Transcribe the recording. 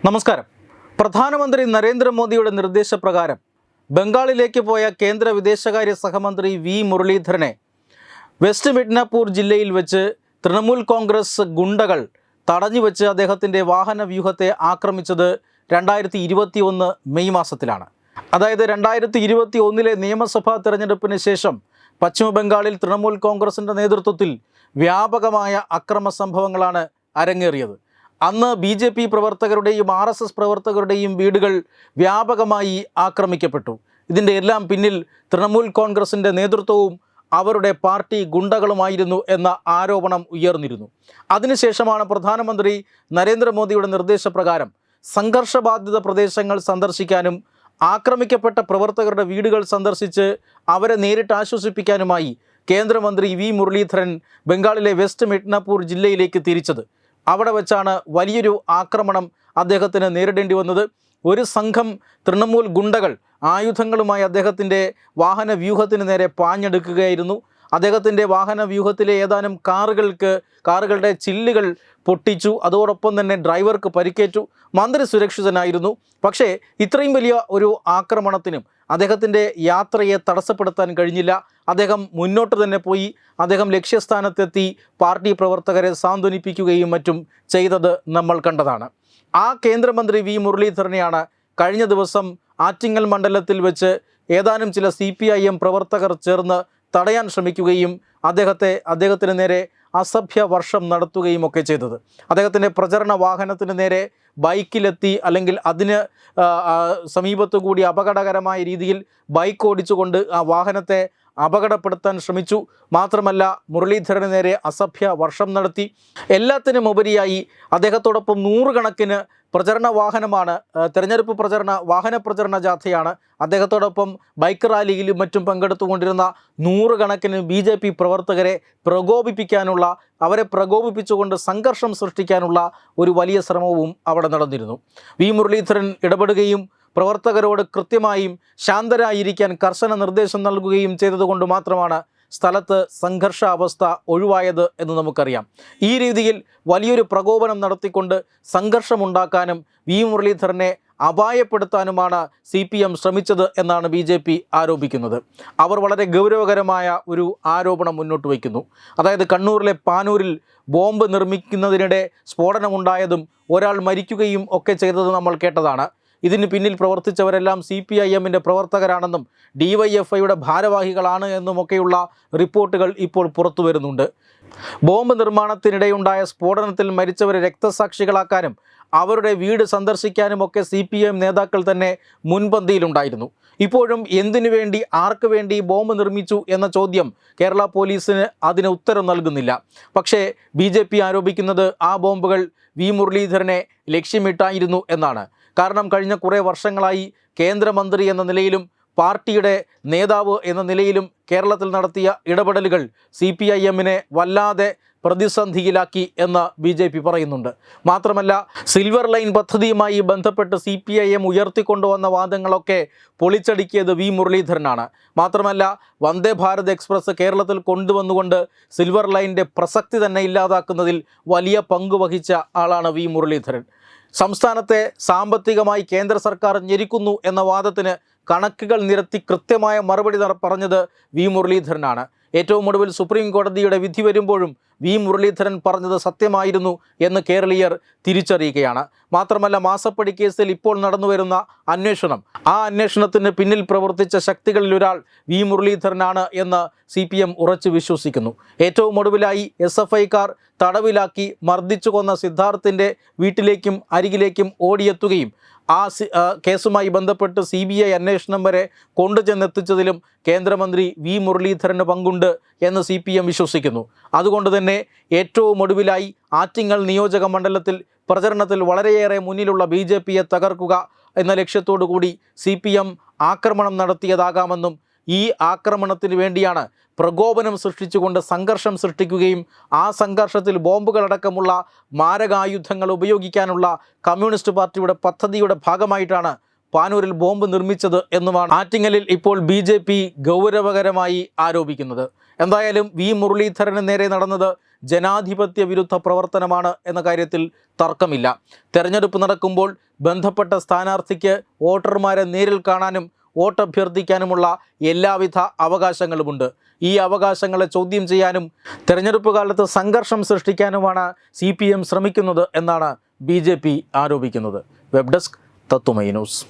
നമസ്കാരം. പ്രധാനമന്ത്രി നരേന്ദ്രമോദിയുടെ നിർദ്ദേശപ്രകാരം ബംഗാളിലേക്ക് പോയ കേന്ദ്ര വിദേശകാര്യ സഹമന്ത്രി വി മുരളീധരനെ വെസ്റ്റ് മിഡ്നാപൂർ ജില്ലയിൽ വെച്ച് തൃണമൂൽ കോൺഗ്രസ് ഗുണ്ടകൾ തടഞ്ഞുവെച്ച് അദ്ദേഹത്തിന്റെ വാഹന വ്യൂഹത്തെ ആക്രമിച്ചത് രണ്ടായിരത്തി ഇരുപത്തി ഒന്ന് മെയ് മാസത്തിലാണ്. അതായത് രണ്ടായിരത്തി ഇരുപത്തി ഒന്നിലെ നിയമസഭാ തെരഞ്ഞെടുപ്പിന് ശേഷം പശ്ചിമ ബംഗാളിൽ തൃണമൂൽ കോൺഗ്രസിന്റെ നേതൃത്വത്തിൽ വ്യാപകമായ അക്രമ സംഭവങ്ങളാണ് അരങ്ങേറിയത്. അന്ന് ബി ജെ പി പ്രവർത്തകരുടെയും ആർ എസ് എസ് പ്രവർത്തകരുടെയും വീടുകൾ വ്യാപകമായി ആക്രമിക്കപ്പെട്ടു. ഇതിന്റെ എല്ലാം പിന്നിൽ തൃണമൂൽ കോൺഗ്രസിന്റെ നേതൃത്വവും അവരുടെ പാർട്ടി ഗുണ്ടകളുമായിരുന്നു എന്ന ആരോപണം ഉയർന്നിരുന്നു. അതിനുശേഷമാണ് പ്രധാനമന്ത്രി നരേന്ദ്രമോദിയുടെ നിർദ്ദേശപ്രകാരം സംഘർഷബാധിത പ്രദേശങ്ങൾ സന്ദർശിക്കാനും ആക്രമിക്കപ്പെട്ട പ്രവർത്തകരുടെ വീടുകൾ സന്ദർശിച്ച് അവരെ നേരിട്ട് ആശ്വസിപ്പിക്കാനുമായി കേന്ദ്രമന്ത്രി വി മുരളീധരൻ ബംഗാളിലെ വെസ്റ്റ് മിഡ്നാപൂർ ജില്ലയിലേക്ക് തിരിച്ചത്. അവിടെ വെച്ചാണ് വലിയൊരു ആക്രമണം അദ്ദേഹത്തിന് നേരിടേണ്ടി വന്നത്. ഒരു സംഘം തൃണമൂൽ ഗുണ്ടകൾ ആയുധങ്ങളുമായി അദ്ദേഹത്തിന്റെ വാഹന വ്യൂഹത്തിന് നേരെ പാഞ്ഞെടുക്കുകയായിരുന്നു. അദ്ദേഹത്തിന്റെ വാഹന വ്യൂഹത്തിലെ ഏതാനും കാറുകൾക്ക് കാറുകളുടെ ചില്ലുകൾ പൊട്ടിച്ചു. അതോടൊപ്പം തന്നെ ഡ്രൈവർക്ക് പരിക്കേറ്റു. മന്ത്രി സുരക്ഷിതനായിരുന്നു. പക്ഷേ ഇത്രയും വലിയ ഒരു ആക്രമണത്തിനും അദ്ദേഹത്തിന്റെ യാത്രയെ തടസ്സപ്പെടുത്താൻ കഴിഞ്ഞില്ല. അദ്ദേഹം മുന്നോട്ട് തന്നെ പോയി. അദ്ദേഹം ലക്ഷ്യസ്ഥാനത്തെത്തി പാർട്ടി പ്രവർത്തകരെ സാന്ത്വനിപ്പിക്കുകയും മറ്റും ചെയ്തത് നമ്മൾ കണ്ടതാണ്. ആ കേന്ദ്രമന്ത്രി വി. മുരളീധരനെയാണ് കഴിഞ്ഞ ദിവസം ആറ്റിങ്ങൽ മണ്ഡലത്തിൽ വെച്ച് ഏതാനും ചില സി പി ഐ എം പ്രവർത്തകർ ചേർന്ന് തടയാൻ ശ്രമിക്കുകയും അദ്ദേഹത്തെ അദ്ദേഹത്തിന് നേരെ അസഭ്യ വർഷം നടത്തുകയും ഒക്കെ ചെയ്തത്. അദ്ദേഹത്തിന്റെ പ്രചരണ വാഹനത്തിന് നേരെ ബൈക്കിലെത്തി അല്ലെങ്കിൽ അതിന് സമീപത്തു കൂടി അപകടകരമായ രീതിയിൽ ബൈക്ക് ഓടിച്ചുകൊണ്ട് ആ വാഹനത്തെ അപകടപ്പെടുത്താൻ ശ്രമിച്ചു. മാത്രമല്ല മുരളീധരന് നേരെ അസഭ്യ വർഷം നടത്തി. എല്ലാത്തിനും ഉപരിയായി അദ്ദേഹത്തോടൊപ്പം നൂറുകണക്കിന് പ്രചരണ വാഹനമാണ് തെരഞ്ഞെടുപ്പ് പ്രചരണ വാഹന പ്രചരണ ജാഥയാണ്. അദ്ദേഹത്തോടൊപ്പം ബൈക്ക് റാലിയിലും മറ്റും പങ്കെടുത്തുകൊണ്ടിരുന്ന നൂറുകണക്കിന് ബി ജെ പി പ്രവർത്തകരെ പ്രകോപിപ്പിക്കാനുള്ള അവരെ പ്രകോപിപ്പിച്ചുകൊണ്ട് സംഘർഷം സൃഷ്ടിക്കാനുള്ള ഒരു വലിയ ശ്രമവും അവിടെ നടന്നിരുന്നു. വി മുരളീധരൻ ഇടപെടുകയും പ്രവർത്തകരോട് കൃത്യമായും ശാന്തരായിരിക്കാൻ കർശന നിർദ്ദേശം നൽകുകയും ചെയ്തതുകൊണ്ട് മാത്രമാണ് സ്ഥലത്ത് സംഘർഷാവസ്ഥ ഒഴിവായത് എന്ന് നമുക്കറിയാം. ഈ രീതിയിൽ വലിയൊരു പ്രകോപനം നടത്തിക്കൊണ്ട് സംഘർഷമുണ്ടാക്കാനും വി. മുരളീധരനെ അപായപ്പെടുത്താനുമാണ് സി. പി. എം ശ്രമിച്ചത് എന്നാണ് ബി. ജെ. പി ആരോപിക്കുന്നത്. അവർ വളരെ ഗൗരവകരമായ ഒരു ആരോപണം മുന്നോട്ട് വയ്ക്കുന്നു. അതായത് കണ്ണൂരിലെ പാനൂരിൽ ബോംബ് നിർമ്മിക്കുന്നതിനിടെ സ്ഫോടനമുണ്ടായതും ഒരാൾ മരിക്കുകയും ഒക്കെ ചെയ്തത് നമ്മൾ കേട്ടതാണ്. ഇതിന് പിന്നിൽ പ്രവർത്തിച്ചവരെല്ലാം സി പി ഐ എമ്മിന്റെ പ്രവർത്തകരാണെന്നും ഡി വൈ എഫ് ഐയുടെ ഭാരവാഹികളാണ് എന്നുമൊക്കെയുള്ള റിപ്പോർട്ടുകൾ ഇപ്പോൾ പുറത്തു വരുന്നുണ്ട്. ബോംബ് നിർമ്മാണത്തിനിടെയുണ്ടായ സ്ഫോടനത്തിൽ മരിച്ചവരെ രക്തസാക്ഷികളാക്കാനും അവരുടെ വീട് സന്ദർശിക്കാനുമൊക്കെ സി പി എം നേതാക്കൾ തന്നെ മുൻപന്തിയിലുണ്ടായിരുന്നു. ഇപ്പോഴും എന്തിനു വേണ്ടി ആർക്ക് വേണ്ടി ബോംബ് നിർമ്മിച്ചു എന്ന ചോദ്യം കേരള പോലീസിന് അതിന് ഉത്തരം നൽകുന്നില്ല. പക്ഷേ ബി ആരോപിക്കുന്നത് ആ ബോംബുകൾ വി മുരളീധരനെ ലക്ഷ്യമിട്ടായിരുന്നു എന്നാണ്. കാരണം കഴിഞ്ഞ കുറേ വർഷങ്ങളായി കേന്ദ്രമന്ത്രി എന്ന നിലയിലും പാർട്ടിയുടെ നേതാവ് എന്ന നിലയിലും കേരളത്തിൽ നടത്തിയ ഇടപെടലുകൾ സി പി ഐ എമ്മിനെ വല്ലാതെ പ്രതിസന്ധിയിലാക്കി എന്ന് ബി ജെ പി പറയുന്നുണ്ട്. മാത്രമല്ല സിൽവർ ലൈൻ പദ്ധതിയുമായി ബന്ധപ്പെട്ട് സി പി ഐ എം ഉയർത്തിക്കൊണ്ടുവന്ന വാദങ്ങളൊക്കെ പൊളിച്ചടുക്കിയത് വി മുരളീധരനാണ്. മാത്രമല്ല വന്ദേ ഭാരത് എക്സ്പ്രസ് കേരളത്തിൽ കൊണ്ടുവന്നുകൊണ്ട് സിൽവർ ലൈനിന്റെ പ്രസക്തി തന്നെ ഇല്ലാതാക്കുന്നതിൽ വലിയ പങ്ക് വഹിച്ച ആളാണ് വി മുരളീധരൻ. സംസ്ഥാനത്തെ സാമ്പത്തികമായി കേന്ദ്ര സർക്കാർ ഞെരിക്കുന്നു എന്ന വാദത്തിന് കണക്കുകൾ നിരത്തി കൃത്യമായ മറുപടി പറഞ്ഞത് വി മുരളീധരനാണ്. ഏറ്റവും ഒടുവിൽ സുപ്രീം കോടതിയുടെ വിധി വരുമ്പോഴും വി മുരളീധരൻ പറഞ്ഞത് സത്യമായിരുന്നു എന്ന് കേരളീയർ തിരിച്ചറിയുകയാണ്. മാത്രമല്ല മാസപ്പടി കേസിൽ ഇപ്പോൾ നടന്നുവരുന്ന അന്വേഷണം. ആ അന്വേഷണത്തിന് പിന്നിൽ പ്രവർത്തിച്ച ശക്തികളിൽ ഒരാൾ വി മുരളീധരനാണ് എന്ന് സി പി എം ഉറച്ചു വിശ്വസിക്കുന്നു. ഏറ്റവും ഒടുവിലായി എസ് എഫ് ഐക്കാർ തടവിലാക്കി മർദ്ദിച്ചു കൊന്ന സിദ്ധാർത്ഥിന്റെ വീട്ടിലേക്കും അരികിലേക്കും ഓടിയെത്തുകയും ആ കേസുമായി ബന്ധപ്പെട്ട് സി ബി ഐ അന്വേഷണം വരെ കൊണ്ടുചെന്നെത്തിച്ചതിലും കേന്ദ്രമന്ത്രി വി മുരളീധരന് പങ്കുണ്ട് എന്ന് സി പി എം വിശ്വസിക്കുന്നു. അതുകൊണ്ട് തന്നെ ഏറ്റവും ഒടുവിലായി ആറ്റിങ്ങൽ നിയോജക മണ്ഡലത്തിൽ പ്രചരണത്തിൽ വളരെയേറെ മുന്നിലുള്ള ബി തകർക്കുക എന്ന ലക്ഷ്യത്തോടു കൂടി സി ആക്രമണം നടത്തിയതാകാമെന്നും ഈ ആക്രമണത്തിന് വേണ്ടിയാണ് പ്രകോപനം സൃഷ്ടിച്ചുകൊണ്ട് സംഘർഷം സൃഷ്ടിക്കുകയും ആ സംഘർഷത്തിൽ ബോംബുകളടക്കമുള്ള മാരകായുധങ്ങൾ ഉപയോഗിക്കാനുള്ള കമ്മ്യൂണിസ്റ്റ് പാർട്ടിയുടെ പദ്ധതിയുടെ ഭാഗമായിട്ടാണ് പാനൂരിൽ ബോംബ് നിർമ്മിച്ചത് എന്നുമാണ് ആറ്റിങ്ങലിൽ ഇപ്പോൾ ബി ജെ പി ഗൗരവകരമായി ആരോപിക്കുന്നത്. എന്തായാലും വി മുരളീധരന് നേരെ നടന്നത് ജനാധിപത്യ വിരുദ്ധ പ്രവർത്തനമാണ് എന്ന കാര്യത്തിൽ തർക്കമില്ല. തെരഞ്ഞെടുപ്പ് നടക്കുമ്പോൾ ബന്ധപ്പെട്ട സ്ഥാനാർത്ഥിക്ക് വോട്ടർമാരെ നേരിൽ കാണാനും വോട്ടഭ്യർത്ഥിക്കാനുമുള്ള എല്ലാവിധ അവകാശങ്ങളുമുണ്ട്. ഈ അവകാശങ്ങളെ ചോദ്യം ചെയ്യാനും തെരഞ്ഞെടുപ്പ് കാലത്ത് സംഘർഷം സൃഷ്ടിക്കാനുമാണ് സി പി എം ശ്രമിക്കുന്നത് എന്നാണ് ബി ജെ പി ആരോപിക്കുന്നത്. Web desk Tatwamayi news.